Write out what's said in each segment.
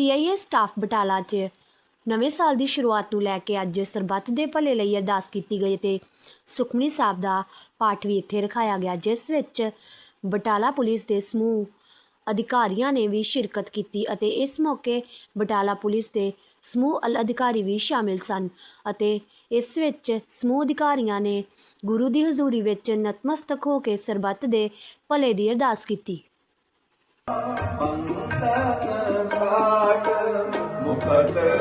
CIA staff Batala 'ਚ ਨਵੇਂ ਸਾਲ ਦੀ ਸ਼ੁਰੂਆਤ ਨੂੰ ਲੈ ਕੇ ਅੱਜ ਸਰਬੱਤ ਦੇ ਭਲੇ ਲਈ ਅਰਦਾਸ ਕੀਤੀ ਗਈ ਤੇ ਸੁਖਮਨੀ ਸਾਹਿਬ ਦਾ ਪਾਠ ਵੀ ਇੱਥੇ ਰਖਾਇਆ ਗਿਆ, ਜਿਸ ਵਿੱਚ ਬਟਾਲਾ ਪੁਲਿਸ ਦੇ ਸਮੂਹ ਅਧਿਕਾਰੀਆਂ ਨੇ ਵੀ ਸ਼ਿਰਕਤ ਕੀਤੀ ਅਤੇ ਇਸ ਮੌਕੇ ਬਟਾਲਾ ਪੁਲਿਸ ਦੇ ਸਮੂਹ ਅਲ ਅਧਿਕਾਰੀ ਵੀ ਸ਼ਾਮਿਲ ਸਨ ਅਤੇ ਇਸ ਵਿੱਚ ਸਮੂਹ ਅਧਿਕਾਰੀਆਂ ਨੇ ਗੁਰੂ ਦੀ ਹਜ਼ੂਰੀ ਵਿੱਚ ਨਤਮਸਤਕ ਹੋ ਕੇ ਸਰਬੱਤ ਦੇ ਭਲੇ ਦੀ ਅਰਦਾਸ ਕੀਤੀ। पंत मुखत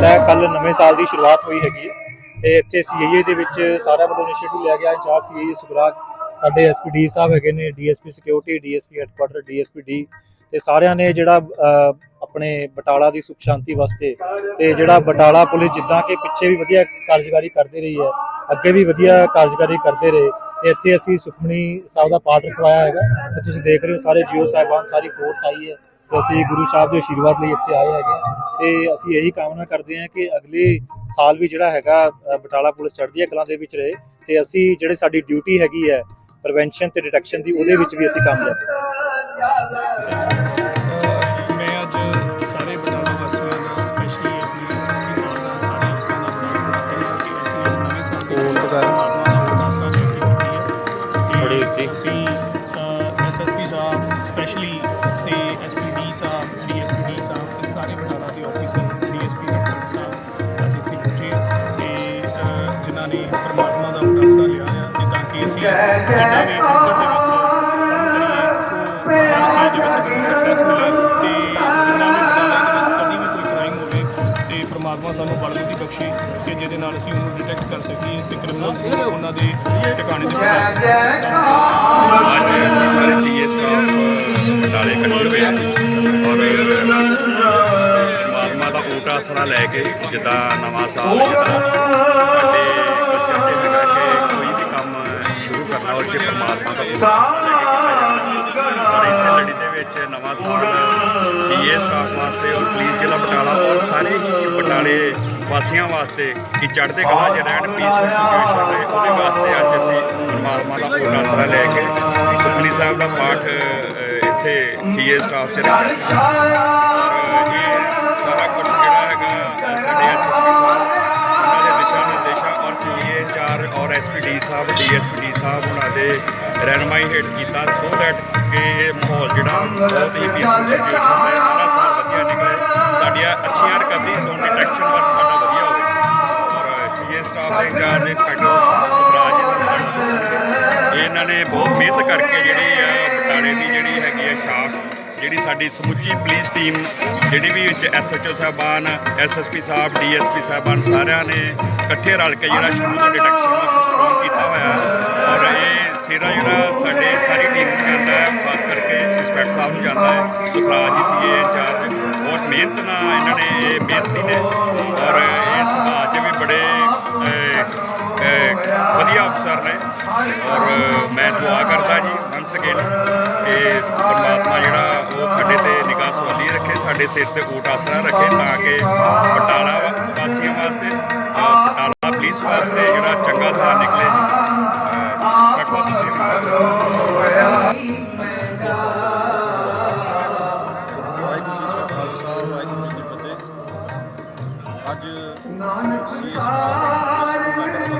ਤਾਂ ਕੱਲ ਨਵੇਂ ਸਾਲ ਦੀ ਸ਼ੁਰੂਆਤ ਹੋਈ ਹੈਗੀ ਹੈ ਤੇ ਇੱਥੇ ਸੀਆਈਏ ਦੇ ਵਿੱਚ ਸਾਰਿਆਂ ਵੱਲੋਂ ਇਨੀਸ਼ੀਏਟਿਵ ਲਿਆ ਗਿਆ, ਇੰਚਾਰਜ ਸੀਆਈਏ ਸੁਬਰਾਗ ਸਾਡੇ ਐਸਪੀਡੀ ਸਾਹਿਬ ਹੈਗੇ ਨੇ DSP security DSP headquarter DSP D ਤੇ ਸਾਰਿਆਂ ਨੇ ਜਿਹੜਾ ਆਪਣੇ ਬਟਾਲਾ ਦੀ ਸੁਖ ਸ਼ਾਂਤੀ ਵਾਸਤੇ ਤੇ ਜਿਹੜਾ ਬਟਾਲਾ ਪੁਲਿਸ ਜਿੱਦਾਂ ਕਿ ਪਿੱਛੇ ਵੀ ਵਧੀਆ ਕਾਰਜਕਾਰੀ ਕਰਦੇ ਰਹੀ ਹੈ, ਅੱਗੇ ਵੀ ਵਧੀਆ ਕਾਰਜਕਾਰੀ ਕਰਦੇ ਰਹੇ, ਤੇ ਇੱਥੇ ਅਸੀਂ ਸੁਖਮਨੀ ਸਾਹਿਬ ਦਾ ਪਾਠ ਰਖਵਾਇਆ ਹੈਗਾ ਤੁਸੀਂ ਦੇਖ ਰਹੇ ਹੋ ਸਾਰੇ ਜੀਓ ਸਾਹਿਬਾਨ, ਸਾਰੀ ਫੋਰਸ ਆਈ ਹੈ। ਅਸੀਂ ਗੁਰੂ ਸਾਹਿਬ ਦੇ ਆਸ਼ੀਰਵਾਦ ਲਈ ਇੱਥੇ ਆਏ ਹੈਗੇ ਹਾਂ ਤੇ ਅਸੀਂ ਇਹੀ ਕਾਮਨਾ ਕਰਦੇ ਹਾਂ ਕਿ ਅਗਲੇ ਸਾਲ ਵੀ ਜਿਹੜਾ ਹੈਗਾ ਬਟਾਲਾ ਪੁਲਿਸ ਚੜ੍ਹਦੀਆਂ ਕਲਾਂ ਦੇ ਵਿੱਚ ਰਹੇ ਤੇ ਅਸੀਂ ਜਿਹੜੇ ਸਾਡੀ ਡਿਊਟੀ ਹੈਗੀ ਹੈ ਪ੍ਰੀਵੈਂਸ਼ਨ ਤੇ ਡਿਟੈਕਸ਼ਨ ਦੀ ਉਹਦੇ ਵਿੱਚ ਵੀ ਅਸੀਂ ਕਾਮਯਾਬ ਮੈਂ ਅੱਜ ਸਾਰੇ ਬਟਾਲਾ ਜਿੱਦਾਂ ਕਿ ਅਸੀਂ ਦੇ ਵਿੱਚ ਕੰਮ ਕਰੀਏ ਹਰ ਚੀਜ਼ ਦੇ ਵਿੱਚ ਸਕਸੈਸ ਮਿਲੇ ਤੇ ਜਿੰਨਾ ਵੀ ਬਟਾਲਾ ਦੇ ਵਿੱਚ ਕਦੀ ਵੀ ਕੋਈ ਕ੍ਰਾਈਮ ਹੋਵੇ ਤੇ ਪ੍ਰਮਾਤਮਾ ਸਾਨੂੰ ਬਲਬੁੱਧੀ ਬਖਸ਼ੇ ਕਿ ਜਿਹਦੇ ਨਾਲ ਅਸੀਂ ਉਹਨੂੰ ਡਿਟੈਕਟ ਕਰ ਸਕੀਏ ਤੇ ਕ੍ਰਿਮੀਨਲਸ ਉਹਨਾਂ ਦੇ ਟਿਕਾਣੇ ਤੇ ਪਹੁੰਚਾ ਸਕੀਏ ਅੱਜ ਸਾਰੇ ਸੀਏ ਸਟਾਫ ਬਟਾਲੇ ਇਕੱਠੇ ਹੋਏ ਔਰ ਪਰਮਾਤਮਾ ਦਾ ਓਟ ਆਸਰਾ ਲੈ ਕੇ ਜਿੱਦਾਂ ਨਵਾਂ ਸਾਲ ਜਿੱਦਾਂ ਵਾਸਤੇ ਔਰ ਪੁਲਿਸ ਜ਼ਿਲ੍ਹਾ ਬਟਾਲਾ ਔਰ ਸਾਰੇ ਹੀ ਬਟਾਲੇ ਵਾਸੀਆਂ ਵਾਸਤੇ ਕਿ ਚੜ੍ਹਦੇ ਕਲਾ 'ਚ ਰਹਿਣ ਪੀਸਫੁਲ ਸਿਚੁਏਸ਼ਨ ਰਹੇ ਉਹਦੇ ਵਾਸਤੇ ਅੱਜ ਅਸੀਂ ਪਰਮਾਤਮਾ ਦਾ ਓਟ ਆਸਰਾ ਲੈ ਕੇ ਸੁਖਮਨੀ ਸਾਹਿਬ ਦਾ ਪਾਠ ਅ, ਇੱਥੇ ਸੀਏ ਸਟਾਫ 'ਚ ਰੱਖਿਆ ਸੀ। ਔਰ ਇਹ ਸਾਰਾ ਕੁਝ ਜਿਹੜਾ ਹੈਗਾ ਸਾਡੇ ਉਹਨਾਂ ਦੇ ਦਿਸ਼ਾ ਨਿਰਦੇਸ਼ਾਂ ਔਰ ਸੀਏ ਚਾਰ ਔਰ ਐਸਪੀਡੀ ਸਾਹਿਬ ਡੀਐਸਪੀਡੀ ਸਾਹਿਬ ਉਹਨਾਂ ਦੇ ਰਹਿਨਮਾਈ ਹੇਠ ਕੀਤਾ ਸੋ ਦੈਟ ਕਿ ਇਹ ਮਾਹੌਲ ਜਿਹੜਾ ਬਹੁਤ ਹੀ ਪੀਸਫੁਲ ਸਿਚੁਏਸ਼ਨ ਹੈ। ਵਧੀਆ ਨਿਕਲੇ, ਸਾਡੀਆਂ ਅੱਛੀਆਂ ਰਿਕਵਰੀ ਜ਼ੋਨ ਡਿਟੈਕਸ਼ਨ ਵਰਕ ਸਾਡਾ ਵਧੀਆ ਹੋਵੇ। ਔਰ ਸੀਏ ਸਟਾਫ ਦੇ ਇੰਚਾਰਜ ਇੰਸਪੈਕਟਰ ਸੁਖਰਾਜ ਇਹਨਾਂ ਨੇ ਬਹੁਤ ਮਿਹਨਤ ਕਰਕੇ ਜਿਹੜੀ ਆ ਬਟਾਲੇ ਦੀ ਜਿਹੜੀ ਹੈਗੀ ਆ ਸ਼ਾਖ, ਜਿਹੜੀ ਸਾਡੀ ਸਮੁੱਚੀ ਪੁਲਿਸ ਟੀਮ ਜਿਹੜੀ ਵੀ ਵਿੱਚ ਐਸਐਚਓ ਸਾਹਿਬਾਨ ਐਸਐਸਪੀ ਸਾਹਿਬ ਡੀਐਸਪੀ ਸਾਹਿਬਾਨ ਸਾਰਿਆਂ ਨੇ ਇਕੱਠੇ ਰਲ ਕੇ ਜਿਹੜਾ ਸ਼ੁਰੂ ਤੋਂ ਡਿਟੈਕਸ਼ਨ ਵਰਕ ਸਟਰੋਂਗ ਕੀਤਾ ਹੋਇਆ ਔਰ ਇਹ ਸਿਰਾ ਜਿਹੜਾ ਸਾਡੇ ਸਾਰੀ ਟੀਮ ਨੂੰ ਜਾਂਦਾ ਹੈ, ਖਾਸ ਕਰਕੇ ਇੰਸਪੈਕਟਰ ਸਾਹਿਬ ਨੂੰ ਜਾਂਦਾ ਹੈ। ਸੁਖਰਾਜ ਜੀ ਸੀ ਇਹ ਇੰਚਾਰਜ ਮਿਹਨਤ ਨਾਲ ਇਹਨਾਂ ਨੇ ਇਹ ਮਿਹਨਤੀ ਨੇ। ਔਰ ਇਹ ਸਮਾਜ 'ਚ ਵੀ ਬੜੇ ਵਧੀਆ ਅਫਸਰ ਨੇ। ਔਰ ਮੈਂ ਦੁਆ ਕਰਦਾ ਜੀ ਵੰਸ ਅਗੇਨ ਕਿ ਪਰਮਾਤਮਾ ਜਿਹੜਾ ਉਹ ਸਾਡੇ ਤੇ ਨਿਗਾਹ ਸਵਾਲੀ ਰੱਖੇ ਸਾਡੇ ਸਿਰ ਤੇ ਊਟ ਆਸਰਾ ਰੱਖੇ ਤਾਂ ਕਿ ਬਟਾਲਾ ਵਾਸੀਆਂ ਵਾਸਤੇ ਅਹ, ਬਟਾਲਾ ਪੁਲਿਸ ਵਾਸਤੇ ਜਿਹੜਾ ਚੰਗਾ ਸਮਾਂ ਨਿਕਲੇ ਜੀ। ਅੱਜ ਸੀਐਸ ਕਾਲ ਮੈਂਬਰ ਵੱਲੋਂ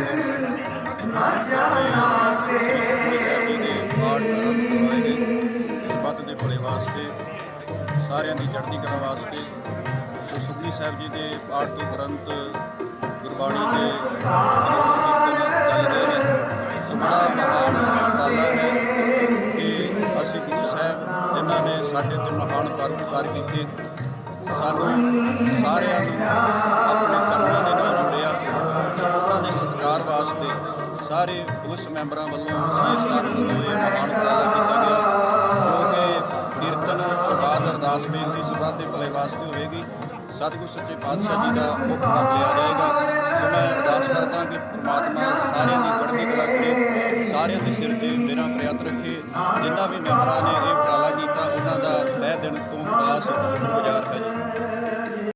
ਤੇ ਸਾਹਿਬ ਜੀ ਦੇ ਪਾਠ ਹੋਏ ਨੇ ਸਰਬੱਤ ਦੇ ਭਲੇ ਵਾਸਤੇ ਸਾਰਿਆਂ ਦੀ ਚੜ੍ਹਦੀ ਕਲਾ ਵਾਸਤੇ ਸੋ ਸੁਖਮਨੀ ਸਾਹਿਬ ਜੀ ਦੇ ਪਾਠ ਤੋਂ ਉਪਰੰਤ ਗੁਰਬਾਣੀ ਦੇ ਚੱਲ ਰਹੇ ਨੇ ਸੋ ਬੜਾ ਮਹਾਨ ਉਪਰਾਲਾ ਹੈ ਕਿ ਅਸੀਂ ਗੁਰੂ ਸਾਹਿਬ ਜਿਨ੍ਹਾਂ ਨੇ ਸਾਡੇ ਤੇ ਮਹਾਨ ਪਰਉਪਕਾਰ ਕੀਤੇ ਸਾਨੂੰ ਸਾਰਿਆਂ ਨੂੰ ਸਾਰੇ ਪੁਲਿਸ ਮੈਂਬਰਾਂ ਵੱਲੋਂ ਸੀਐਸ ਸਟਾਫ ਵੱਲੋਂ ਇਹ ਮਹਾਨ ਉਪਰਾਲਾ ਕੀਤਾ ਗਿਆ। ਜੋ ਕਿ ਕੀਰਤਨ ਪ੍ਰਵਾਦ ਅਰਦਾਸ ਬੇਨਤੀ ਸਭਾ ਦੇ ਭਲੇ ਵਾਸਤੇ ਹੋਵੇਗੀ। ਸਤਿਗੁਰ ਸੱਚੇ ਪਾਤਸ਼ਾਹ ਜੀ ਦਾ ਮੁੱਖ ਹੱਥ ਲਿਆ ਜਾਏਗਾ ਸੋ ਮੈਂ ਅਰਦਾਸ ਕਰਦਾ ਕਿ ਪ੍ਰਮਾਤਮਾ ਸਾਰਿਆਂ ਦੀ ਚੜ੍ਹਦੀ ਕਲਾ ਕਰੇ। ਸਾਰਿਆਂ ਦੇ ਸਿਰ ਤੇ ਮੇਰਾ ਪ੍ਰਿਆਤ ਰੱਖੇ। ਜਿਨ੍ਹਾਂ ਵੀ ਮੈਂਬਰਾਂ ਨੇ ਇਹ ਉਪਰਾਲਾ ਕੀਤਾ, ਉਹਨਾਂ ਦਾ ਤਹਿ ਦਿਨ ਤੋਂ ਦਾਸ ਸ਼ੁਕਰਗੁਜ਼ਾਰ